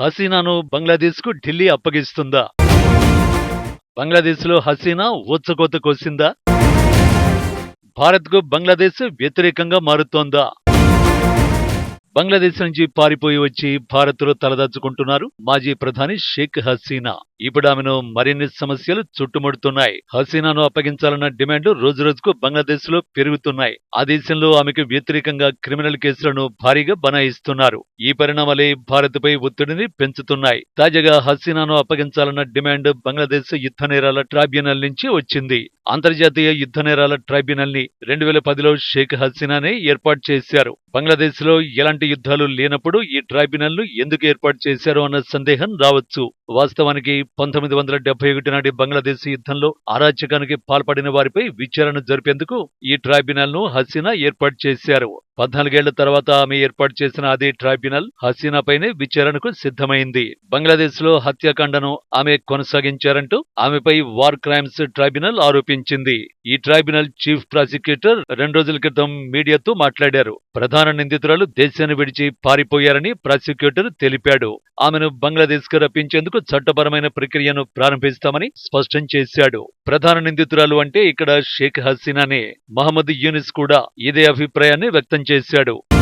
హసీనాను బంగ్లాదేశ్కు ఢిల్లీ అప్పగిస్తుందా? బంగ్లాదేశ్లో హసీనా ఊచకోత కోసిందా? భారత్కు బంగ్లాదేశ్ వ్యతిరేకంగా మారుతోందా? బంగ్లాదేశ్ నుంచి పారిపోయి వచ్చి భారత్లో తలదాచుకుంటున్నారు. మాజీ ప్రధాని షేక్ హసీనా. ఇప్పుడు ఆమెను మరిన్ని సమస్యలు చుట్టుముడుతున్నాయి. హసీనాను అప్పగించాలన్న డిమాండ్లు రోజురోజుకు బంగ్లాదేశ్లో పెరుగుతున్నాయి. ఆ దేశంలో ఆమెకు వ్యతిరేకంగా క్రిమినల్ కేసులను భారీగా బనాయిస్తున్నారు. ఈ పరిణామాలే భారత్పై ఒత్తిడిని పెంచుతున్నాయి. తాజాగా హసీనాను అప్పగించాలన్న డిమాండ్ బంగ్లాదేశ్ యుద్ధ నేరాల ట్రైబ్యునల్ నుంచి వచ్చింది. అంతర్జాతీయ యుద్ధ నేరాల ట్రైబ్యునల్ని రెండు వేల పదిలో షేక్ హసీనానే ఏర్పాటు చేశారు. బంగ్లాదేశ్లో ఎలాంటి యుద్ధాలు లేనప్పుడు ఈ ట్రైబ్యునల్ను ఎందుకు ఏర్పాటు చేశారు అన్న సందేహం రావచ్చు. వాస్తవానికి పంతొమ్మిది వందల డెబ్బై ఒకటి నాటి బంగ్లాదేశ్ యుద్ధంలో అరాచకానికి పాల్పడిన వారిపై విచారణ జరిపేందుకు ఈ ట్రైబ్యునల్ను హసీనా ఏర్పాటు చేశారు. పద్నాలుగేళ్ళ తర్వాత ఆమె ఏర్పాటు చేసిన అదే ట్రైబ్యునల్ హసీనాపైనే విచారణకు సిద్ధమైంది. బంగ్లాదేశ్లో హత్యాకాండను ఆమె కొనసాగించారంటూ ఆమెపై వార్ క్రైమ్స్ ట్రైబ్యునల్ ఆరోపించింది. ఈ ట్రైబ్యునల్ చీఫ్ ప్రాసిక్యూటర్ రెండు రోజుల క్రితం మీడియాతో మాట్లాడారు. ప్రధాన నిందితురాలు దేశాన్ని విడిచి పారిపోయారని ప్రాసిక్యూటర్ తెలిపాడు. ఆమెను బంగ్లాదేశ్కు రప్పించేందుకు చట్టపరమైన ప్రక్రియను ప్రారంభిస్తామని స్పష్టం చేశాడు. ప్రధాన నిందితురాలు అంటే ఇక్కడ షేక్ హసీనానే. మహమ్మద్ యూనిస్ కూడా ఇదే అభిప్రాయాన్ని వ్యక్తం చేశాడు.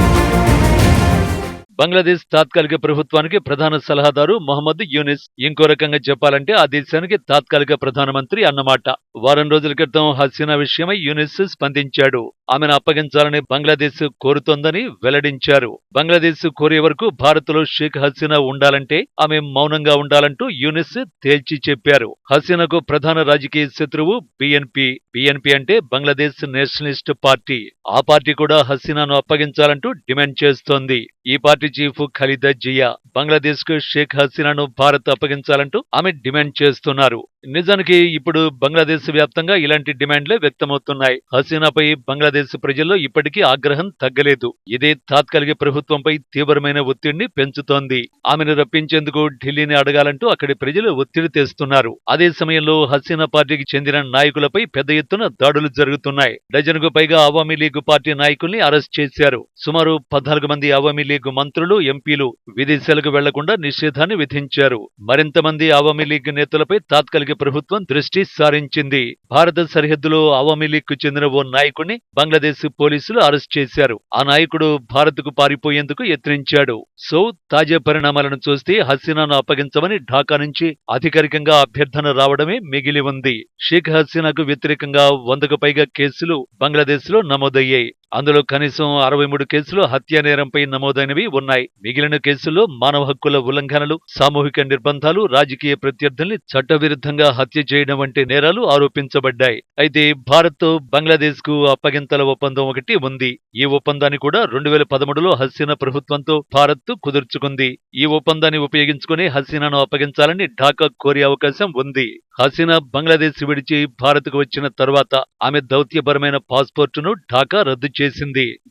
బంగ్లాదేశ్ తాత్కాలిక ప్రభుత్వానికి ప్రధాన సలహాదారు మొహమ్మద్ యూనిస్. ఇంకో రకంగా చెప్పాలంటే ఆ దేశానికి తాత్కాలిక ప్రధానమంత్రి అన్నమాట. వారం రోజుల క్రితం హసీనా విషయమై యూనిస్ స్పందించాడు. ఆమెను అప్పగించాలని బంగ్లాదేశ్ కోరుతోందని వెల్లడించారు. బంగ్లాదేశ్ కోరే వరకు భారత్లో షేక్ హసీనా ఉండాలంటే ఆమె మౌనంగా ఉండాలంటూ యూనిస్ తేల్చి చెప్పారు. హసీనాకు ప్రధాన రాజకీయ శత్రువు బీఎన్పీ బీఎన్పీ అంటే బంగ్లాదేశ్ నేషనలిస్ట్ పార్టీ. ఆ పార్టీ కూడా హసీనాను అప్పగించాలంటూ డిమాండ్ చేస్తోంది. ఈ పార్టీ చీఫ్ ఖలీదా జియా బంగ్లాదేశ్కు షేక్ హసీనాను భారత్ అప్పగించాలంటూ ఆమె డిమాండ్ చేస్తున్నారు. నిజానికి ఇప్పుడు బంగ్లాదేశ్ వ్యాప్తంగా ఇలాంటి డిమాండ్లే వ్యక్తమవుతున్నాయి. హసీనాపై బంగ్లాదేశ్ ప్రజల్లో ఇప్పటికీ ఆగ్రహం తగ్గలేదు. ఇదే తాత్కాలిక ప్రభుత్వంపై తీవ్రమైన ఒత్తిడిని పెంచుతోంది. ఆమెను రప్పించేందుకు ఢిల్లీని అడగాలంటూ అక్కడి ప్రజలు ఒత్తిడి తెస్తున్నారు. అదే సమయంలో హసీనా పార్టీకి చెందిన నాయకులపై పెద్ద ఎత్తున దాడులు జరుగుతున్నాయి. డజన్కు పైగా అవామీ లీగ్ పార్టీ నాయకుల్ని అరెస్ట్ చేశారు. సుమారు పద్నాలుగు మంది అవామీ లీగ్ మంత్రులు ఎంపీలు విదేశాలకు వెళ్ళకుండా నిషేధాన్ని విధించారు. మరింత మంది అవామీ లీగ్ నేతలపై తాత్కాలిక ప్రభుత్వం దృష్టి సారించింది. భారత సరిహద్దులో అవామీ లీగ్కు చెందిన ఓ నాయకుడిని బంగ్లాదేశ్ పోలీసులు అరెస్ట్ చేశారు. ఆ నాయకుడు భారత్కు పారిపోయేందుకు యత్నించాడు. సో తాజా పరిణామాలను చూస్తే హసీనాను అప్పగించమని ఢాకా నుంచి అధికారికంగా అభ్యర్థన రావడమే మిగిలి ఉంది. షేక్ హసీనాకు వ్యతిరేకంగా వందకు పైగా కేసులు బంగ్లాదేశ్లో నమోదయ్యాయి. అందులో కనీసం అరవై మూడు కేసులు హత్యా నేరంపై నమోదైనవి ఉన్నాయి. మిగిలిన కేసుల్లో మానవ హక్కుల ఉల్లంఘనలు సామూహిక నిర్బంధాలు రాజకీయ ప్రత్యర్థుల్ని చట్టవిరుద్ధంగా హత్య చేయడం వంటి నేరాలు ఆరోపించబడ్డాయి. అయితే భారత్ బంగ్లాదేశ్కు అప్పగింతల ఒప్పందం ఒకటి ఉంది. ఈ ఒప్పందాన్ని కూడా రెండు వేల పదమూడులో హసీనా ప్రభుత్వంతో భారత్ కుదుర్చుకుంది. ఈ ఒప్పందాన్ని ఉపయోగించుకుని హసీనాను అప్పగించాలని ఢాకా కోరే అవకాశం ఉంది. హసీనా బంగ్లాదేశ్ విడిచి భారత్కు వచ్చిన తర్వాత ఆమె దౌత్యపరమైన పాస్పోర్టును ఢాకా రద్దు చేసింది.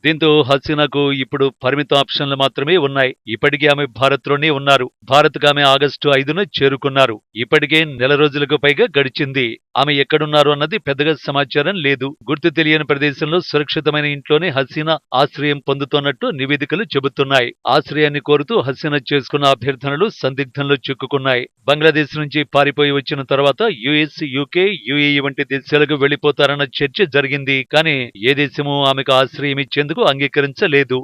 దీంతో హసీనాకు ఇప్పుడు పరిమిత ఆప్షన్లు మాత్రమే ఉన్నాయి. ఇప్పటికే ఆమె భారత్లోనే ఉన్నారు. భారత్ ఆమె ఆగస్టు ఐదున చేరుకున్నారు. ఇప్పటికే నెల రోజులకు పైగా గడిచింది. ఆమె ఎక్కడున్నారు అన్నది పెద్దగా సమాచారం లేదు. గుర్తు తెలియని ప్రదేశంలో సురక్షితమైన ఇంట్లోనే హసీనా ఆశ్రయం పొందుతున్నట్టు నివేదికలు చెబుతున్నాయి. ఆశ్రయాన్ని కోరుతూ హసీనా చేసుకున్న అభ్యర్థనలు సందిగ్ధంలో చిక్కుకున్నాయి. బంగ్లాదేశ్ నుంచి పారిపోయి వచ్చిన తర్వాత యుఎస్ యూకే యుఏఈ వంటి దేశాలకు వెళ్ళిపోతారన్న చర్చ జరిగింది. కానీ ఏ దేశమూ ఆమెకు ఆశ్రయమిచ్చేందుకు అంగీకరించలేదు.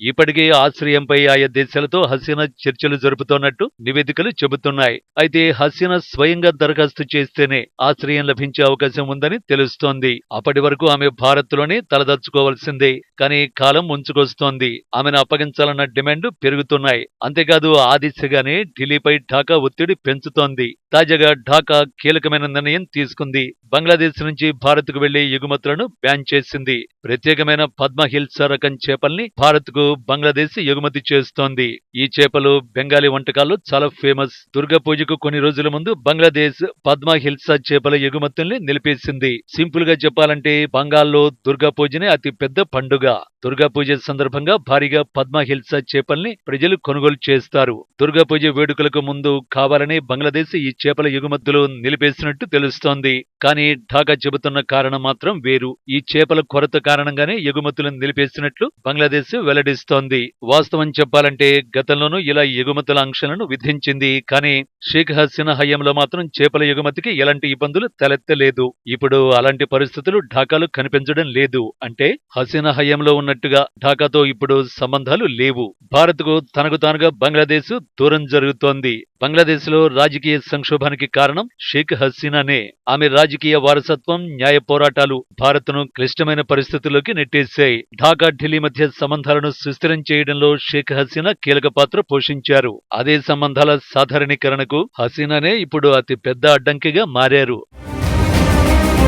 ఇప్పటికే ఆశ్రయంపై ఆయా దేశాలతో హసీనా చర్చలు జరుపుతోన్నట్టు నివేదికలు చెబుతున్నాయి. అయితే హసీనా స్వయంగా దరఖాస్తు చేస్తేనే ఆశ్రయం లభించే అవకాశం ఉందని తెలుస్తోంది. అప్పటి వరకు ఆమె భారత్లోనే తలదచ్చుకోవాల్సిందే కానీ కాలం ఉంచుకొస్తోంది ఆమెను అప్పగించాలన్న డిమాండ్ పెరుగుతున్నాయి. అంతేకాదు ఆ దిశగానే ఢిల్లీపై ఢాకా ఒత్తిడి పెంచుతోంది. తాజాగా ఢాకా కీలకమైన నిర్ణయం తీసుకుంది. బంగ్లాదేశ్ నుంచి భారత్కు వెళ్ళే ఎగుమతులను బ్యాన్ చేసింది. ప్రత్యేకమైన పద్మహిల్సా రకం చేపల్ని భారత్కు బంగ్లాదేశ్ ఎగుమతి చేస్తోంది. ఈ చేపలు బెంగాలీ వంటకాల్లో చాలా ఫేమస్. దుర్గా పూజకు కొన్ని రోజుల ముందు బంగ్లాదేశ్ పద్మ హిల్సా చేపల ఎగుమతుల్ని నిలిపేసింది. సింపుల్గా చెప్పాలంటే బంగాల్లో దుర్గా పూజనే అతి పెద్ద పండుగ. దుర్గా పూజ సందర్భంగా భారీగా పద్మ హిల్సా చేపల్ని ప్రజలు కొనుగోలు చేస్తారు. దుర్గా పూజ వేడుకలకు ముందు కావాలని బంగ్లాదేశ్ ఈ చేపల ఎగుమతులు నిలిపేసినట్టు తెలుస్తోంది. కానీ ఢాకా చెబుతున్న కారణం మాత్రం వేరు. ఈ చేపల కొరత కారణంగానే ఎగుమతులను నిలిపేసినట్లు బంగ్లాదేశ్ వెల్లడి విధిస్తోంది వాస్తవం చెప్పాలంటే గతంలోనూ ఇలా ఎగుమతుల ఆంక్షలను విధించింది. కానీ షేక్ హసీనా హయాంలో మాత్రం చేపల ఎగుమతికి ఎలాంటి ఇబ్బందులు తలెత్తలేదు. ఇప్పుడు అలాంటి పరిస్థితులు ఢాకాలో కనిపించడం లేదు. అంటే హసీనా హయాంలో ఉన్నట్టుగా ఢాకాతో ఇప్పుడు సంబంధాలు లేవు. భారత్కు తనకు తానుగా బంగ్లాదేశ్ దూరం జరుగుతోంది. బంగ్లాదేశ్లో రాజకీయ సంక్షోభానికి కారణం షేక్ హసీనానే. ఆమె రాజకీయ వారసత్వం న్యాయ పోరాటాలు భారత్ను క్లిష్టమైన పరిస్థితుల్లోకి నెట్టేశాయి. ఢాకా ఢిల్లీ మధ్య సంబంధాలను సుస్థిరం చేయడంలో షేక్ హసీనా కీలక పాత్ర పోషించారు. అదే సంబంధాల సాధారణీకరణకు హసీనానే ఇప్పుడు అతి పెద్ద అడ్డంకిగా మారారు.